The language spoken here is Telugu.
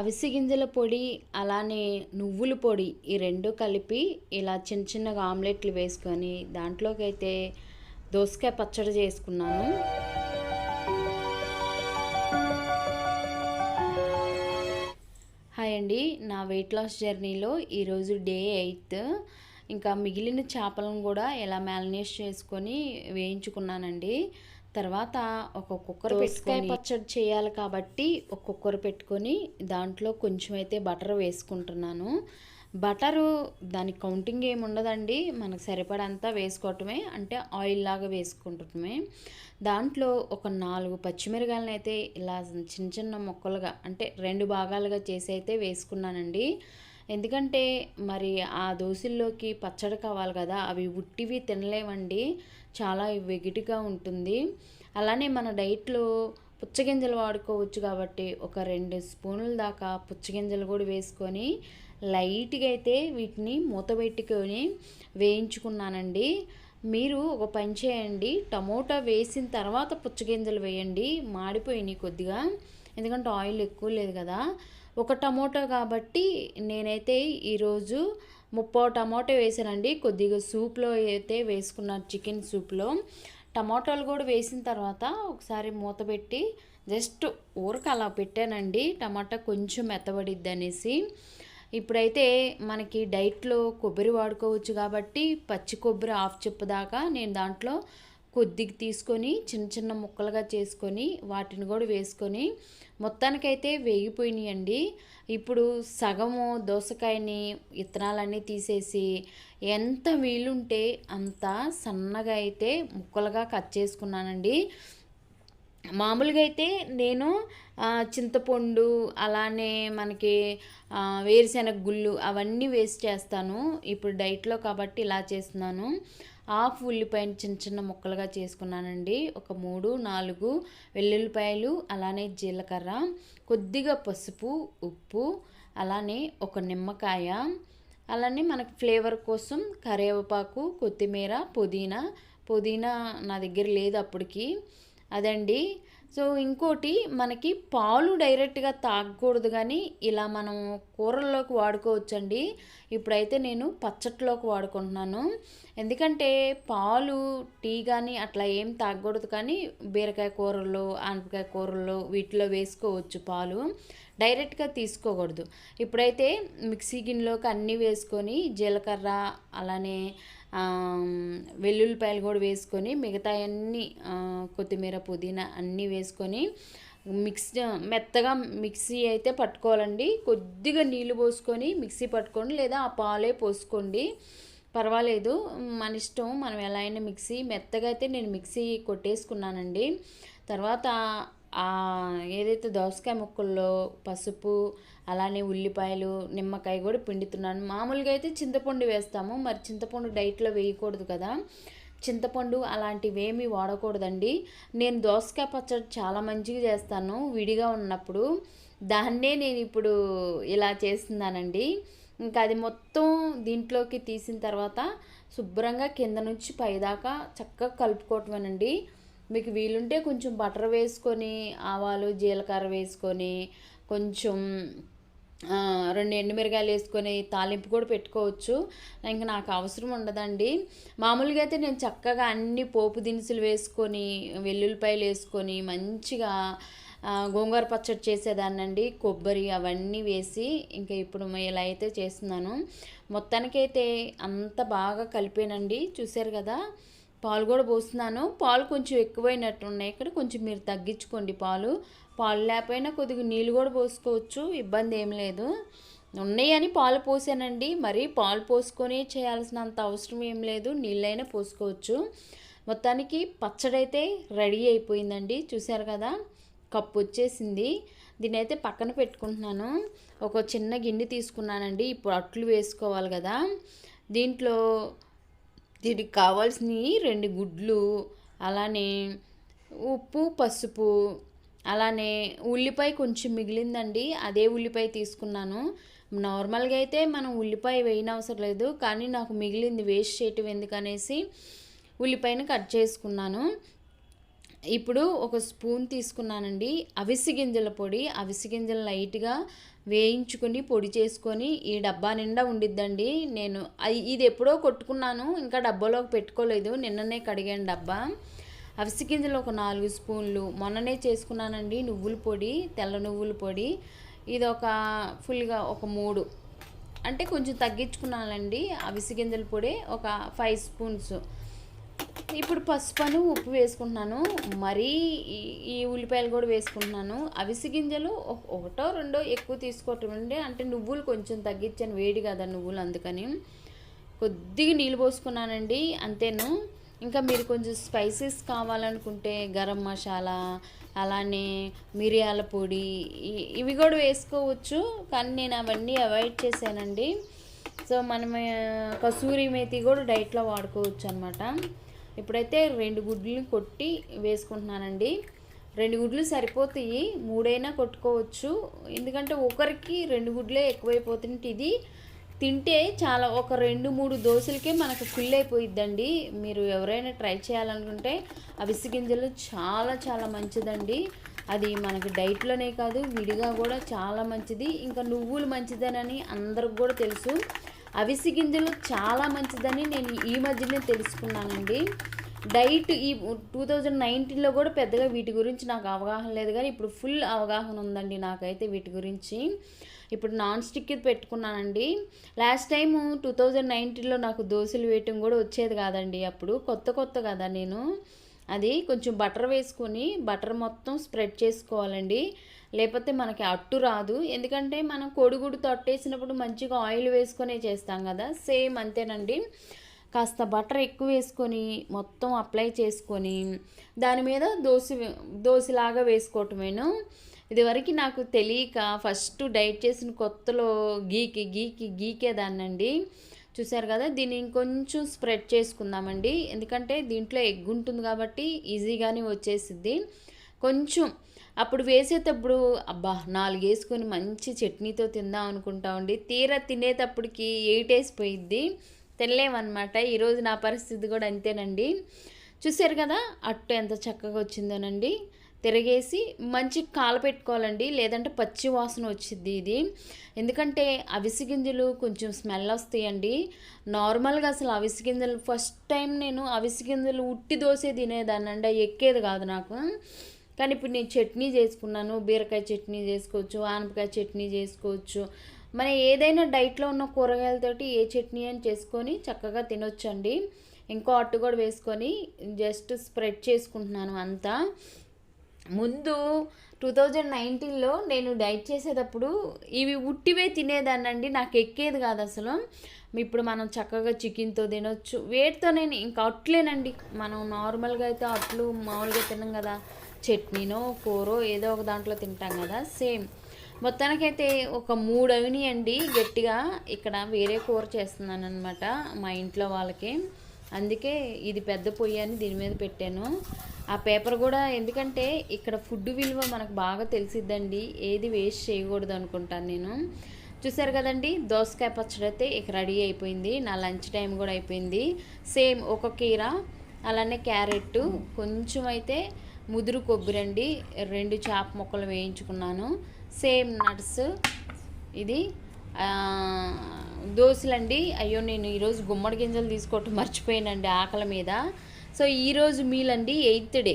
అవిసి గింజల పొడి అలానే నువ్వుల పొడి ఈ రెండు కలిపి ఇలా చిన్న చిన్నగా ఆమ్లెట్లు వేసుకొని దాంట్లోకి అయితే దోసకాయ పచ్చడి చేసుకున్నాను. హాయ్ అండి నా వెయిట్ లాస్ జర్నీలో ఈరోజు డే ఎయిత్ ఇంకా మిగిలిన చేపలను కూడా ఎలా మ్యాలినేట్ చేసుకొని వేయించుకున్నానండి. తర్వాత ఒక కుక్కర్ పెట్టుకొని పచ్చడి చేయాలి కాబట్టి ఒక కుక్కర్ పెట్టుకొని దాంట్లో కొంచెం అయితే బటర్ వేసుకుంటున్నాను. బటరు దాని కౌంటింగ్ ఏమి ఉండదండి. మనకు సరిపడంతా వేసుకోవటమే అంటే ఆయిల్ లాగా వేసుకుంటమే దాంట్లో ఒక నాలుగు పచ్చిమిరకాయలను అయితే ఇలా చిన్న చిన్న ముక్కలుగా అంటే రెండు భాగాలుగా చేసి అయితే వేసుకున్నానండి. ఎందుకంటే మరి ఆ దోశల్లోకి పచ్చడి కావాలి కదా అవి ఉట్టివి తినలేమండి చాలా వెగిటిగా ఉంటుంది. అలానే మన డైట్లో పుచ్చగింజలు వాడుకోవచ్చు కాబట్టి ఒక రెండు స్పూన్ల దాకా పుచ్చగింజలు కూడా వేసుకొని లైట్గా అయితే వీటిని మూత పెట్టుకొని వేయించుకున్నానండి. మీరు ఒక పని చేయండి. టమోటా వేసిన తర్వాత పుచ్చగింజలు వేయండి. మాడిపోయినాయి కొద్దిగా. ఎందుకంటే ఆయిల్ ఎక్కువ లేదు కదా. ఒక టమోటో కాబట్టి నేనైతే ఈరోజు ముప్పో టమాటో వేసానండి. కొద్దిగా సూప్లో అయితే వేసుకున్నాను చికెన్ సూప్లో. టమాటాలు కూడా వేసిన తర్వాత ఒకసారి మూత పెట్టి జస్ట్ ఊరక అలా పెట్టానండి. టమాటా కొంచెం మెత్తబడిద్ది అనేసి. ఇప్పుడైతే మనకి డైట్లో కొబ్బరి వాడుకోవచ్చు కాబట్టి పచ్చి కొబ్బరి హాఫ్ చెప్పు దాకా నేను దాంట్లో కొద్దిగా తీసుకొని చిన్న చిన్న ముక్కలుగా చేసుకొని వాటిని కూడా వేసుకొని మొత్తానికైతే వేగిపోయినాయండి. ఇప్పుడు సగము దోసకాయని విత్తనాలన్నీ తీసేసి ఎంత వీలుంటే అంత సన్నగా అయితే ముక్కలుగా కట్ చేసుకున్నానండి. మామూలుగా అయితే నేను చింతపండు అలానే మనకి వేరుశెనగ గుళ్ళు అవన్నీ వేస్ట్ చేస్తాను. ఇప్పుడు డైట్లో కాబట్టి ఇలా చేస్తున్నాను. హాఫ్ ఉల్లిపాయని చిన్న చిన్న ముక్కలుగా చేసుకున్నానండి. ఒక మూడు నాలుగు వెల్లుల్లిపాయలు అలానే జీలకర్ర కొద్దిగా పసుపు ఉప్పు అలానే ఒక నిమ్మకాయ అలానే మనకు ఫ్లేవర్ కోసం కరివేపాకు కొత్తిమీర పుదీనా. పుదీనా నా దగ్గర లేదు అప్పటికి. అదండి. సో ఇంకోటి మనకి పాలు డైరెక్ట్గా తాగకూడదు కానీ ఇలా మనం కూరల్లోకి వాడుకోవచ్చండి. ఇప్పుడైతే నేను పచ్చట్లోకి వాడుకుంటున్నాను. ఎందుకంటే పాలు టీ కానీ అట్లా ఏం తాగకూడదు కానీ బీరకాయ కూరల్లో ఆనపకాయ కూరల్లో వీటిలో వేసుకోవచ్చు పాలు. డైరెక్ట్గా తీసుకోకూడదు. ఇప్పుడైతే మిక్సీ గిన్నెలోకి అన్నీ వేసుకొని జీలకర్ర అలానే వెల్లుల్లిపాయలు కూడా వేసుకొని మిగతా అన్నీ కొత్తిమీర పుదీనా అన్నీ వేసుకొని మిక్స్ మెత్తగా మిక్సీ అయితే పట్టుకోవాలండి. కొద్దిగా నీళ్ళు పోసుకొని మిక్సీ పట్టుకోండి లేదా ఆ పాలే పోసుకోండి. పర్వాలేదు మన ఇష్టం మనం ఎలా అయినా మిక్సీ మెత్తగా అయితే నేను మిక్సీ కొట్టేసుకున్నానండి. తర్వాత ఏదైతే దోసకాయ ముక్కల్లో పసుపు అలానే ఉల్లిపాయలు నిమ్మకాయ కూడా పిండుతున్నాను. మామూలుగా అయితే చింతపండు వేస్తాము. మరి చింతపండు డైట్లో వేయకూడదు కదా. చింతపండు అలాంటివి ఏమీ వాడకూడదండి. నేను దోసకాయ పచ్చడి చాలా మంచిగా చేస్తాను విడిగా ఉన్నప్పుడు. దాన్నే నేను ఇప్పుడు ఇలా చేస్తున్నానండి. ఇంకా అది మొత్తం దీంట్లోకి తీసిన తర్వాత శుభ్రంగా కింద నుంచి పైదాకా చక్కగా కలుపుకోవటమేనండి. మీకు వీలుంటే కొంచెం బటర్ వేసుకొని ఆవాలు జీలకర్ర వేసుకొని కొంచెం రెండు ఎండుమిరగాయలు వేసుకొని తాలింపు కూడా పెట్టుకోవచ్చు. ఇంకా నాకు అవసరం ఉండదండి. మామూలుగా అయితే నేను చక్కగా అన్ని పోపు దినుసులు వేసుకొని వెల్లుల్లిపాయలు వేసుకొని మంచిగా గోంగూర పచ్చడి చేసేదాన్నండి. కొబ్బరి అవన్నీ వేసి ఇంకా ఇప్పుడు ఇలా అయితే చేస్తున్నాను. మొత్తానికైతే అంత బాగా కలిపానండి. చూసారు కదా? పాలు కూడా పోస్తున్నాను. పాలు కొంచెం ఎక్కువైనట్టు ఉన్నాయి ఇక్కడ కొంచెం మీరు తగ్గించుకోండి పాలు. పాలు లేకపోయినా కొద్దిగా నీళ్ళు కూడా పోసుకోవచ్చు. ఇబ్బంది ఏం లేదు. ఉన్నాయని పాలు పోసానండి. మరి పాలు పోసుకొని చేయాల్సినంత అవసరం ఏం లేదు. నీళ్ళైనా పోసుకోవచ్చు. మొత్తానికి పచ్చడి అయితే రెడీ అయిపోయిందండి. చూసారు కదా? కప్పు వచ్చేసింది. దీని అయితే పక్కన పెట్టుకుంటున్నాను. ఒక చిన్న గిన్నె తీసుకున్నానండి. ఇప్పుడు అట్లు వేసుకోవాలి కదా? దీంట్లో దీనికి కావాల్సిన రెండు గుడ్లు అలానే ఉప్పు పసుపు అలానే ఉల్లిపాయ కొంచెం మిగిలిందండి. అదే ఉల్లిపాయ తీసుకున్నాను. నార్మల్గా అయితే మనం ఉల్లిపాయ వేయనవసరం అవసరం లేదు కానీ నాకు మిగిలింది వేస్ట్ చేయటం ఎందుకనేసి ఉల్లిపాయను కట్ చేసుకున్నాను. ఇప్పుడు ఒక స్పూన్ తీసుకున్నానండి. అవిసి గింజల పొడి అవిసి గింజలు లైట్గా వేయించుకొని పొడి చేసుకొని ఈ డబ్బా నిండా ఉండిద్దండి. నేను ఇది ఎప్పుడో కొట్టుకున్నాను ఇంకా డబ్బాలోకి పెట్టుకోలేదు. నిన్ననే కడిగాను డబ్బా. అవిసి గింజలు ఒక నాలుగు స్పూన్లు. మొన్ననే చేసుకున్నానండి నువ్వుల పొడి తెల్ల నువ్వుల పొడి. ఇది ఒక ఫుల్గా ఒక మూడు. అంటే కొంచెం తగ్గించుకున్నానండి. అవిసి గింజల పొడి ఒక ఫైవ్ స్పూన్స్. ఇప్పుడు పసుపును ఉప్పు వేసుకుంటున్నాను. మరీ ఈ ఉల్లిపాయలు కూడా వేసుకుంటున్నాను. అవిసి గింజలు ఒకటో రెండో ఎక్కువ తీసుకోవటం అంటే నువ్వులు కొంచెం తగ్గించాను. వేడి కదా నువ్వులు అందుకని. కొద్దిగా నీళ్ళు పోసుకున్నానండి. అంతేను. ఇంకా మీరు కొంచెం స్పైసెస్ కావాలనుకుంటే గరం మసాలా అలానే మిరియాల పొడి ఇవి కూడా వేసుకోవచ్చు. కానీ నేను అవన్నీ అవాయిడ్ చేశానండి. సో మనం కసూరి మేతి కూడా డైట్లో వాడుకోవచ్చు అనమాట ఇప్పుడైతే రెండు గుడ్లు కొట్టి వేసుకుంటున్నానండి. రెండు గుడ్లు సరిపోతాయి మూడైనా కొట్టుకోవచ్చు. ఎందుకంటే ఒకరికి రెండు గుడ్లే ఎక్కువైపోతుంటే ఇది తింటే చాలా ఒక రెండు మూడు దోశలకే మనకు ఫుల్ అయిపోయిద్దండి మీరు ఎవరైనా ట్రై చేయాలనుకుంటే అవిసి గింజలు చాలా చాలా మంచిదండి. అది మనకి డైట్లోనే కాదు విడిగా కూడా చాలా మంచిది. ఇంకా నువ్వులు మంచిదేనని అందరికి కూడా తెలుసు. అవిసి గింజలు చాలా మంచిదని నేను ఈ మధ్యనే తెలుసుకున్నానండి. డైట్ ఈ టూ థౌజండ్ నైన్టీన్లో కూడా పెద్దగా వీటి గురించి నాకు అవగాహన లేదు కానీ ఇప్పుడు ఫుల్ అవగాహన ఉందండి నాకైతే వీటి గురించి. ఇప్పుడు నాన్ స్టిక్ పెట్టుకున్నానండి. లాస్ట్ టైం టూ థౌజండ్ నైన్టీన్లో నాకు దోశలు వేయటం కూడా వచ్చేది కాదండి అప్పుడు. కొత్త కొత్త కదా నేను. అది కొంచెం బటర్ వేసుకొని బటర్ మొత్తం స్ప్రెడ్ చేసుకోవాలండి. లేకపోతే మనకి అట్టు రాదు. ఎందుకంటే మనం కొడుగుడు తొట్టేసినప్పుడు మంచిగా ఆయిల్ వేసుకొనే చేస్తాం కదా. సేమ్ అంతేనండి. కాస్త బటర్ ఎక్కువ వేసుకొని మొత్తం అప్లై చేసుకొని దాని మీద దోశ దోశలాగా వేసుకోవటమేను. ఇదివరకు నాకు తెలియక ఫస్ట్ డైట్ చేసిన కొత్తలో గీకి గీకి గీకేదాన్నండి. చూసారు కదా దీన్ని ఇంకొంచెం స్ప్రెడ్ చేసుకుందామండి. ఎందుకంటే దీంట్లో ఎగ్ ఉంటుంది కాబట్టి ఈజీగానే వచ్చేసిద్ది. కొంచెం అప్పుడు వేసేటప్పుడు అబ్బా నాలుగు వేసుకొని మంచి చట్నీతో తిందాం అనుకుంటామండి. తీరా తినేటప్పటికి ఎయిట్ వేసిపోయిద్ది తినలేమన్నమాట. ఈరోజు నా పరిస్థితి కూడా అంతేనండి. చూసారు కదా అట్టు ఎంత చక్కగా వచ్చిందోనండి. తిరగేసి మంచి కాలపెట్టుకోవాలండి లేదంటే పచ్చి వాసన వచ్చింది ఇది. ఎందుకంటే అవిసి గింజలు కొంచెం స్మెల్ వస్తాయండి. నార్మల్గా అసలు అవిసి గింజలు ఫస్ట్ టైం నేను అవిసి గింజలు ఉట్టి దోశ తినేదాన్ని అండి. ఎక్కేది కాదు నాకు. కానీ ఇప్పుడు నేను చట్నీ చేసుకున్నాను. బీరకాయ చట్నీ చేసుకోవచ్చు ఆనపకాయ చట్నీ చేసుకోవచ్చు. మన ఏదైనా డైట్లో ఉన్న కూరగాయలతోటి ఏ చట్నీ అని చేసుకొని చక్కగా తినొచ్చండి. ఇంకో అట్టు కూడా వేసుకొని జస్ట్ స్ప్రెడ్ చేసుకుంటున్నాను అంతా. ముందు టూ థౌజండ్ నైన్టీన్లో నేను డైట్ చేసేటప్పుడు ఇవి ఉట్టివే తినేదానండి నాకు ఎక్కేది కాదు అసలు. ఇప్పుడు మనం చక్కగా చికెన్తో తినొచ్చు. వేటితో నేను ఇంకా అట్లేనండి. మనం నార్మల్గా అయితే అట్లు మామూలుగా తిన్నాం కదా. చట్నీనో కూరో ఏదో ఒక దాంట్లో తింటాం కదా. సేమ్. మొత్తానికైతే ఒక మూడు అండి గట్టిగా ఇక్కడ వేరే కూర చేస్తున్నాను అనమాట మా ఇంట్లో వాళ్ళకి. అందుకే ఇది పెద్ద పొయ్యి అని దీని మీద పెట్టాను. ఆ పేపర్ కూడా ఎందుకంటే ఇక్కడ ఫుడ్ విలువ మనకు బాగా తెలిసిద్దండి. ఏది వేస్ట్ చేయకూడదు అనుకుంటాను నేను. చూసారు కదండి దోసకాయ పచ్చడి అయితే ఇక రెడీ అయిపోయింది. నా లంచ్ టైం కూడా అయిపోయింది. సేమ్ ఒక కీర అలానే క్యారెట్ కొంచెం అయితే ముదురు కొబ్బరి అండి. రెండు చేప ముక్కలు వేయించుకున్నాను. సేమ్ నట్స్ ఇది. దోశలండి. అయ్యో నేను ఈరోజు గుమ్మడి గింజలు తీసుకోవటం మర్చిపోయానండి ఆకలి మీద. సో ఈరోజు మీల్ అండి ఎయిత్ డే.